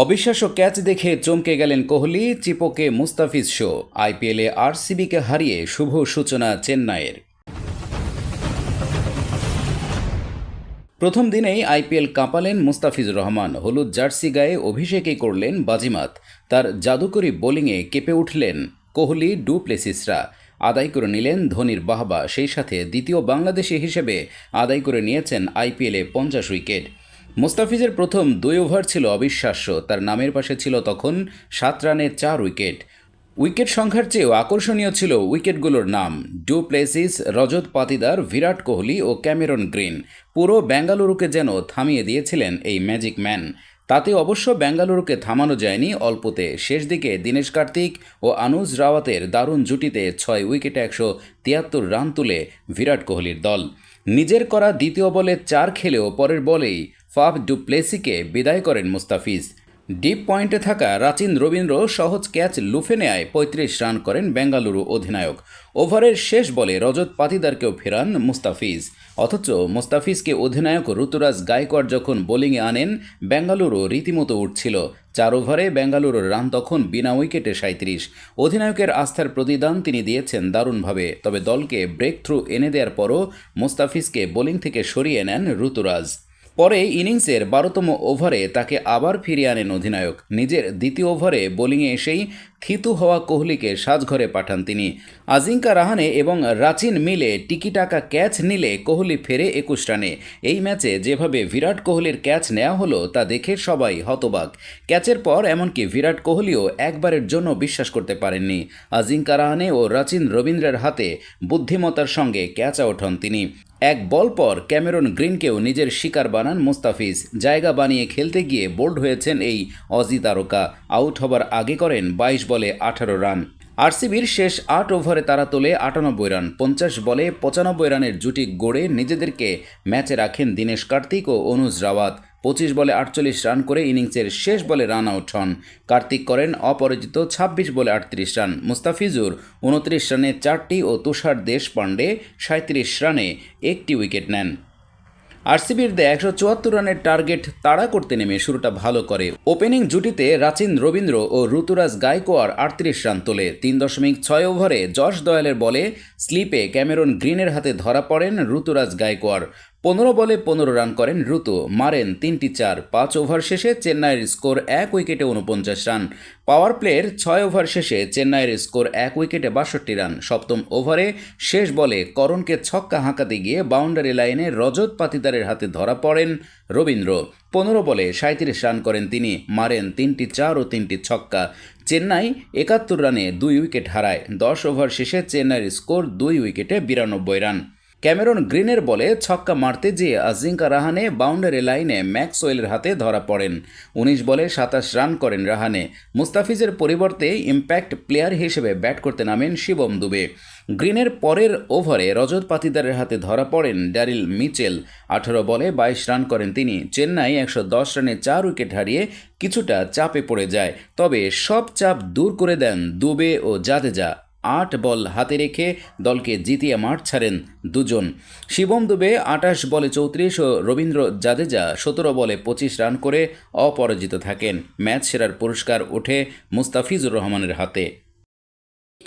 অবিশ্বাস্য ক্যাচ দেখে চমকে গেলেন কোহলি, চিপোকে মুস্তাফিজ শো। আইপিএলে আরসিবিকে হারিয়ে শুভ সূচনা চেন্নাইয়ের। প্রথম দিনেই আইপিএল কাঁপালেন মুস্তাফিজুর রহমান। হলুদ জার্সি গায়ে অভিষেকই করলেন বাজিমাত। তার জাদুকরি বোলিংয়ে কেঁপে উঠলেন কোহলি ডু প্লেসিসরা আদায় করে নিলেন ধোনির বাহবা। সেই সাথে দ্বিতীয় বাংলাদেশি হিসেবে আদায় করে নিয়েছেন আইপিএলে পঞ্চাশ উইকেট। মুস্তাফিজের প্রথম দুই ওভার ছিল অবিশ্বাস্য। তার নামের পাশে ছিল তখন সাত রানে চার উইকেট। উইকেট সংখ্যার চেয়েও আকর্ষণীয় ছিল উইকেটগুলোর নাম। ডু প্লেসিস, রজত পাতিদার, বিরাট কোহলি ও ক্যামেরন গ্রিন। পুরো বেঙ্গালুরুকে যেন থামিয়ে দিয়েছিলেন এই ম্যাজিক ম্যান। তাতে অবশ্য বেঙ্গালুরুকে থামানো যায়নি অল্পতে। শেষ দিকে দীনেশ কার্তিক ও আনুজ রাওয়াতের দারুণ জুটিতে ছয় উইকেটে একশো তিয়াত্তর রান তুলে বিরাট কোহলির দল। নিজের করা দ্বিতীয় বলে চার খেলেও পরের বলেই ফাফ ডু প্লেসিকে বিদায় করেন মুস্তাফিজ। ডিপ পয়েন্টে থাকা রাচিন রবীন্দ্র সহজ ক্যাচ লুফে নেয় পঁয়ত্রিশ রান করেন বেঙ্গালুরু অধিনায়ক। ওভারের শেষ বলে রজত পাতিদারকেও ফেরান মুস্তাফিজ। অথচ মুস্তাফিজকে অধিনায়ক ঋতুরাজ গায়কোয়াড় যখন বোলিংয়ে আনেন, বেঙ্গালুরু রীতিমতো উঠছিল। চার ওভারে বেঙ্গালুরুর রান তখন বিনা উইকেটে সাঁত্রিশ অধিনায়কের আস্থার প্রতিদান তিনি দিয়েছেন দারুণভাবে। তবে দলকে ব্রেক থ্রু এনে দেওয়ার পরও মুস্তাফিজকে বোলিং থেকে সরিয়ে নেন ঋতুরাজ। পরে ইনিংসের বারোতম ওভারে তাকে আবার ফিরিয়ে আনেন অধিনায়ক। নিজের দ্বিতীয় ওভারে বোলিংয়ে এসেই থিতু হওয়া কোহলিকে সাজঘরে পাঠান তিনি। আজিঙ্কা রাহানে এবং রাচিন মিলে টিকিটাকা ক্যাচ নিলে কোহলি ফেরে একুশ রানে। এই ম্যাচে যেভাবে বিরাট কোহলির ক্যাচ নেওয়া হলো তা দেখে সবাই হতবাক। ক্যাচের পর এমনকি বিরাট কোহলিও একবারের জন্য বিশ্বাস করতে পারেননি। আজিঙ্কা রাহানে ও রাচিন রবীন্দ্রের হাতে বুদ্ধিমত্তার সঙ্গে ক্যাচ আউট হন তিনি। এক বল পর ক্যামেরন গ্রিনকেও নিজের শিকার বানান মুস্তাফিজ। জায়গা বানিয়ে খেলতে গিয়ে বোল্ড হয়েছেন এই অজি তারকা। আউট হবার আগে করেন বাইশ বলে আঠারো রান। আরসিবির শেষ আট ওভারে তারা তোলে আটানব্বই রান। পঞ্চাশ বলে পঁচানব্বই রানের জুটি গড়ে নিজেদেরকে ম্যাচে রাখেন দীনেশ কার্তিক ও অনুজ রাওয়াত। পঁচিশ বলে আটচল্লিশ রান করে ইনিংসের শেষ বলে রান আউট হন। কার্তিক করেন অপরাজিত ছাব্বিশ বলে আটত্রিশ রান। মুস্তাফিজুর উনত্রিশ রানে চারটি ও তুষার দেশপান্ডে সাঁত্রিশ রানে একটি উইকেট নেন। আরসিবির দেয় একশো চুয়াত্তর রানের টার্গেট তাড়া করতে নেমে শুরুটা ভালো করে। ওপেনিং জুটিতে রাচিন রবীন্দ্র ও ঋতুরাজ গায়কোয়ার আটত্রিশ রান তোলে। তিন দশমিক ছয় ওভারে যশ দয়ালের বলে স্লিপে ক্যামেরন গ্রিনের হাতে ধরা পড়েন ঋতুরাজ গায়কোয়ার পনেরো বলে পনেরো রান করেন ঋতু। মারেন তিনটি চার, পাঁচ ওভার শেষে চেন্নাইয়ের স্কোর এক উইকেটে উনপঞ্চাশ রান। পাওয়ার প্লের ছয় ওভার শেষে চেন্নাইয়ের স্কোর এক উইকেটে বাষট্টি রান। সপ্তম ওভারে শেষ বলে করণকে ছক্কা হাঁকাতে গিয়ে বাউন্ডারি লাইনে রজত পাতিদারের হাতে ধরা পড়েন রবীন্দ্র। পনেরো বলে সাঁত্রিশ রান করেন তিনি, মারেন তিনটি চার ও তিনটি ছক্কা। চেন্নাই একাত্তর রানে দুই উইকেট হারায়। দশ ওভার শেষে চেন্নাইয়ের স্কোর দুই উইকেটে বিরানব্বই রান। ক্যামেরন গ্রিনের বলে ছক্কা মারতে যেয়ে আজিঙ্কা রাহানে বাউন্ডারি লাইনে ম্যাক্সওয়েলের হাতে ধরা পড়েন। উনিশ বলে সাতাশ রান করেন রাহানে। মুস্তাফিজের পরিবর্তে ইম্প্যাক্ট প্লেয়ার হিসেবে ব্যাট করতে নামেন শিবম দুবে। গ্রিনের পরের ওভারে রজত পাতিদারের হাতে ধরা পড়েন ড্যারিল মিচেল। আঠারো বলে বাইশ রান করেন তিনি। চেন্নাই একশো দশ রানে চার উইকেট হারিয়ে কিছুটা চাপে পড়ে যায়। তবে সব চাপ দূর করে দেন দুবে ও জাদেজা। আট বল হাতে রেখে দলকে জিতিয়ে মাঠ ছাড়েন দুজন। শিবম দুবে আটাশ বলে চৌত্রিশ ও রবীন্দ্র জাদেজা সতেরো বলে পঁচিশ রান করে অপরাজিত থাকেন। ম্যাচ সেরার পুরস্কার ওঠে মুস্তাফিজুর রহমানের হাতে।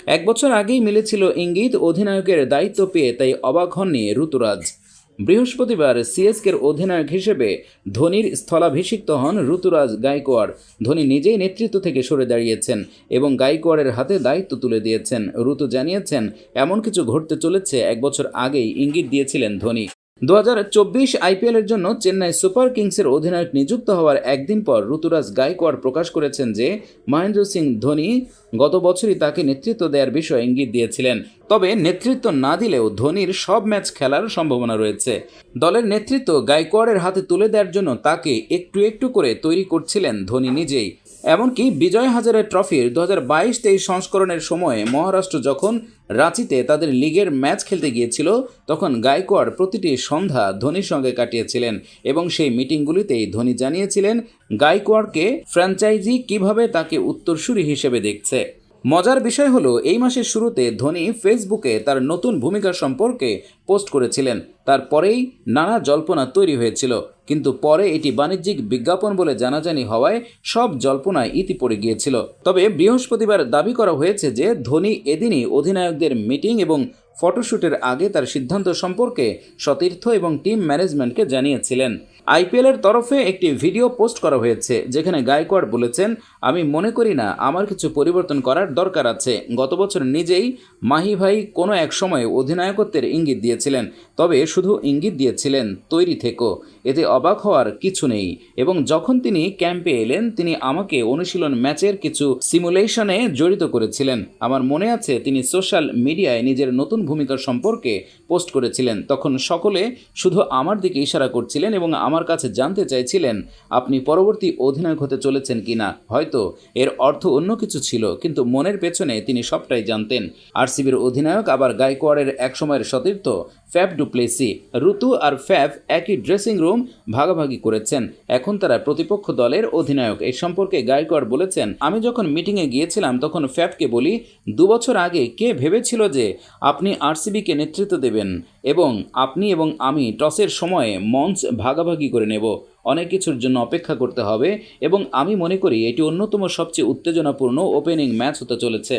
এক বছর আগেই মিলেছিল ইঙ্গিত, অধিনায়কের দায়িত্ব পেয়ে তাই অবাক হননি ঋতুরাজ। বৃহস্পতিবার সিএসকের অধিনায়ক হিসেবে ধোনির স্থলাভিষিক্ত হন ঋতুরাজ গাইকোয়ার ধোনি নিজেই নেতৃত্ব থেকে সরে দাঁড়িয়েছেন এবং গাইকোয়ারের হাতে দায়িত্ব তুলে দিয়েছেন। ঋতু জানিয়েছেন, এমন কিছু ঘটতে চলেছে, এক বছর আগেই ইঙ্গিত দিয়েছিলেন ধোনি। দু হাজার চব্বিশ আইপিএলের জন্য চেন্নাই সুপার কিংসের অধিনায়ক নিযুক্ত হওয়ার একদিন পর ঋতুরাজ গায়কোয়াড় প্রকাশ করেছেন যে, মহেন্দ্র সিং ধোনি গত বছরই তাকে নেতৃত্ব দেওয়ার বিষয়ে ইঙ্গিত দিয়েছিলেন। তবে নেতৃত্ব না দিলেও ধোনির সব ম্যাচ খেলার সম্ভাবনা রয়েছে। দলের নেতৃত্ব গায়কোয়াড়ের হাতে তুলে দেওয়ার জন্য তাকে একটু একটু করে তৈরি করছিলেন ধোনি নিজেই। এমনকি বিজয় হাজারের ট্রফির দু হাজার বাইশ তেইশ সংস্করণের সময়ে মহারাষ্ট্র যখন রাঁচিতে তাদের লিগের ম্যাচ খেলতে গিয়েছিল, তখন গায়কোয়াড় প্রতিটি সন্ধ্যা ধোনির সঙ্গে কাটিয়েছিলেন এবং সেই মিটিংগুলিতেই ধোনি জানিয়েছিলেন গায়কোয়াড়কে ফ্র্যাঞ্চাইজি কীভাবে তাকে উত্তরসূরি হিসেবে দেখছে। মজার বিষয় হলো, এই মাসের শুরুতে ধোনি ফেসবুকে তার নতুন ভূমিকা সম্পর্কে পোস্ট করেছিলেন। তারপরেই নানা জল্পনা তৈরি হয়েছিল। কিন্তু পরে এটি বাণিজ্যিক বিজ্ঞাপন বলে জানাজানি হওয়ায় সব জল্পনায় ইতি পড়ে গিয়েছিল। তবে বৃহস্পতিবার দাবি করা হয়েছে যে, ধোনি এদিনই অধিনায়কদের মিটিং এবং ফটোশ্যুটের আগে তার সিদ্ধান্ত সম্পর্কে সতীর্থ এবং টিম ম্যানেজমেন্টকে জানিয়েছিলেন। আইপিএলের তরফে একটি ভিডিও পোস্ট করা হয়েছে, যেখানে গায়কোয়াড় বলেছেন, আমি মনে করি না, আমার কিছু পরিবর্তন করার দরকার আছে। গত বছর নিজেই মাহি ভাই কোনো এক সময় অধিনায়কত্বের ইঙ্গিত দিয়েছিলেন, তবে শুধু ইঙ্গিত দিয়েছিলেন, তৈরি থেকো। এতে অবাক হওয়ার কিছু নেই এবং যখন তিনি ক্যাম্পে এলেন, তিনি আমাকে অনুশীলন ম্যাচের কিছু সিমুলেশনে জড়িত করেছিলেন। আমার মনে আছে, তিনি সোশ্যাল মিডিয়ায় নিজের নতুন ভূমিকা সম্পর্কে পোস্ট করেছিলেন। তখন সকলে শুধু আমার দিকে ইশারা করছিলেন এবং আমার কাছে জানতে চাইছিলেন, আপনি পরবর্তী অধিনায়ক হতে চলেছেন কি না হয়তো এর অর্থ অন্য কিছু ছিল, কিন্তু মনের পেছনে তিনি সবটাই জানতেন। আরসিবির অধিনায়ক, আবার গায়কোয়াড়ের একসময়ের সতীর্থ, ফ্যাব ডুপ্লেসি। ঋতু আর ফ্যাব একই ড্রেসিং রুম ভাগাভাগি করেছেন। এখন তারা প্রতিপক্ষ দলের অধিনায়ক। এই সম্পর্কে গায়কোয়াড় বলেছেন, আমি যখন মিটিংয়ে গিয়েছিলাম, তখন ফ্যাবকে বলি দুবছর আগে কে ভেবেছিল যে আপনি আরসিবিকে নেতৃত্ব দেবেন এবং আপনি এবং আমি টসের সময়ে মঞ্চ ভাগাভাগি করে নেব। অনেক কিছুর জন্য অপেক্ষা করতে হবে এবং আমি মনে করি এটি অন্যতম সবচেয়ে উত্তেজনাপূর্ণ ওপেনিং ম্যাচ হতে চলেছে।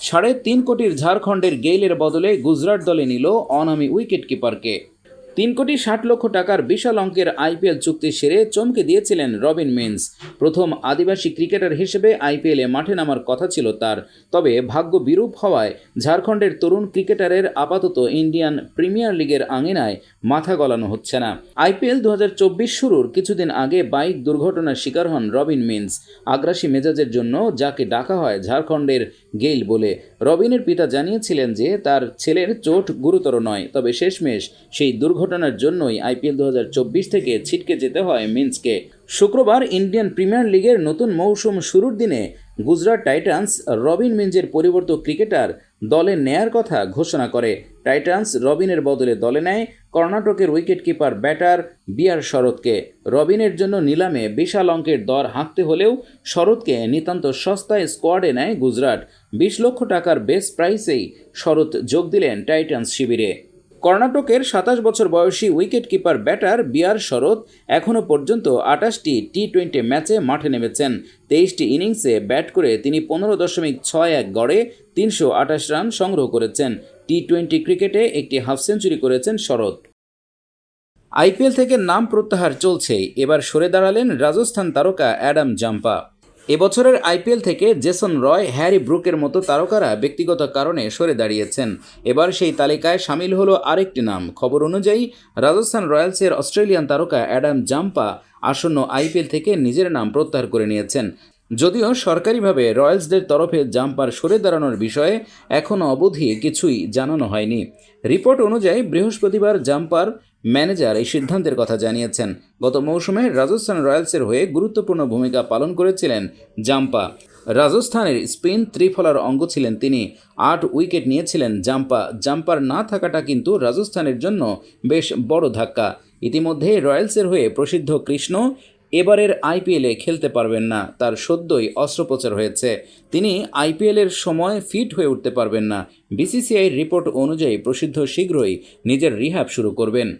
সাড়ে তিন কোটির ঝাড়খণ্ডের গেইলের বদলে গুজরাট দলে নিল অনামি উইকেট কিপারকে তিন কোটি ষাট লক্ষ টাকার বিশাল অঙ্কের আইপিএল চুক্তি সেরে চমকে দিয়েছিলেন রবিন মিন্স। প্রথম আদিবাসী ক্রিকেটার হিসেবে আইপিএলে মাঠে নামার কথা ছিল তার। তবে ভাগ্য বিরূপ হওয়ায় ঝাড়খণ্ডের তরুণ ক্রিকেটারের আপাতত ইন্ডিয়ান প্রিমিয়ার লিগের আঙিনায় মাথা গলানো হচ্ছে না। আইপিএল দু হাজার চব্বিশ শুরুর কিছুদিন আগে বাইক দুর্ঘটনার শিকার হন রবিন মিন্স। আগ্রাসী মেজাজের জন্য যাকে ডাকা হয় ঝাড়খণ্ডের গেইল বলে। রবিনের পিতা জানিয়েছিলেন যে তার ছেলের চোট গুরুতর নয়, তবে শেষমেশ সেই দুর্ঘটনার জন্যই আইপিএল দু হাজার চব্বিশ থেকে ছিটকে যেতে হয় মিন্সকে। শুক্রবার ইন্ডিয়ান প্রিমিয়ার লিগের নতুন মৌসুম শুরুর দিনে গুজরাট টাইটান্স রবিন মিন্সের পরিবর্তক ক্রিকেটার দলে নেয়ার কথা ঘোষণা করে। টাইটান্স রবিনের বদলে দলে নেয় কর্ণাটকের উইকেটকিপার, ব্যাটার বিয়ার শরৎকে। রবিনের জন্য নিলামে বিশাল অঙ্কের দর হাঁকতে হলেও শরৎকে নিতান্ত সস্তায় স্কোয়াডে নেয় গুজরাট। বিশ লক্ষ টাকার বেস প্রাইসেই শরৎ যোগ দিলেন টাইটান্স শিবিরে। কর্ণাটকের সাতাশ বছর বয়সী wicket keeper, batter B R Sharath এখনও পর্যন্ত আটাশটি টি টোয়েন্টি ম্যাচে মাঠে নেমেছেন। তেইশটি ইনিংসে ব্যাট করে তিনি পনেরো দশমিক ছয় এক গড়ে তিনশো আটাশ রান সংগ্রহ করেছেন। টি টোয়েন্টি ক্রিকেটে একটি হাফ সেঞ্চুরি করেছেন শরৎ। আইপিএল থেকে নাম প্রত্যাহার চলছেই এবার সরে দাঁড়ালেন রাজস্থান তারকা অ্যাডাম জাম্পা। এবছরের আইপিএল থেকে জেসন রয়, হ্যারি ব্রুকের মতো তারকারা ব্যক্তিগত কারণে সরে দাঁড়িয়েছেন। এবার সেই তালিকায় সামিল হলো আরেকটি নাম। খবর অনুযায়ী, রাজস্থান রয়্যালসের অস্ট্রেলিয়ান তারকা অ্যাডাম জাম্পা আসন্ন আইপিএল থেকে নিজের নাম প্রত্যাহার করে নিয়েছেন। যদিও সরকারিভাবে রয়্যালসদের তরফে জাম্পার সরে দাঁড়ানোর বিষয়ে এখনও অবধি কিছুই জানানো হয়নি। রিপোর্ট অনুযায়ী, বৃহস্পতিবার জাম্পার ম্যানেজার এই সিদ্ধান্তের কথা জানিয়েছেন। গত মৌসুমে রাজস্থান রয়্যালসের হয়ে গুরুত্বপূর্ণ ভূমিকা পালন করেছিলেন জাম্পা। রাজস্থানের স্পিন ত্রিফলার অঙ্গ ছিলেন তিনি। আট উইকেট নিয়েছিলেন জাম্পা। জাম্পার না থাকাটা কিন্তু রাজস্থানের জন্য বেশ বড় ধাক্কা। ইতিমধ্যে রয়্যালসের হয়ে প্রসিদ্ধ কৃষ্ণ এবারের আইপিএলে খেলতে পারবেন না। তার সদ্যই অস্ত্রোপচার হয়েছে। তিনি আইপিএলের সময় ফিট হয়ে উঠতে পারবেন না। বিসিসিআই রিপোর্ট অনুযায়ী প্রসিদ্ধ শীঘ্রই নিজের রিহ্যাব শুরু করবেন।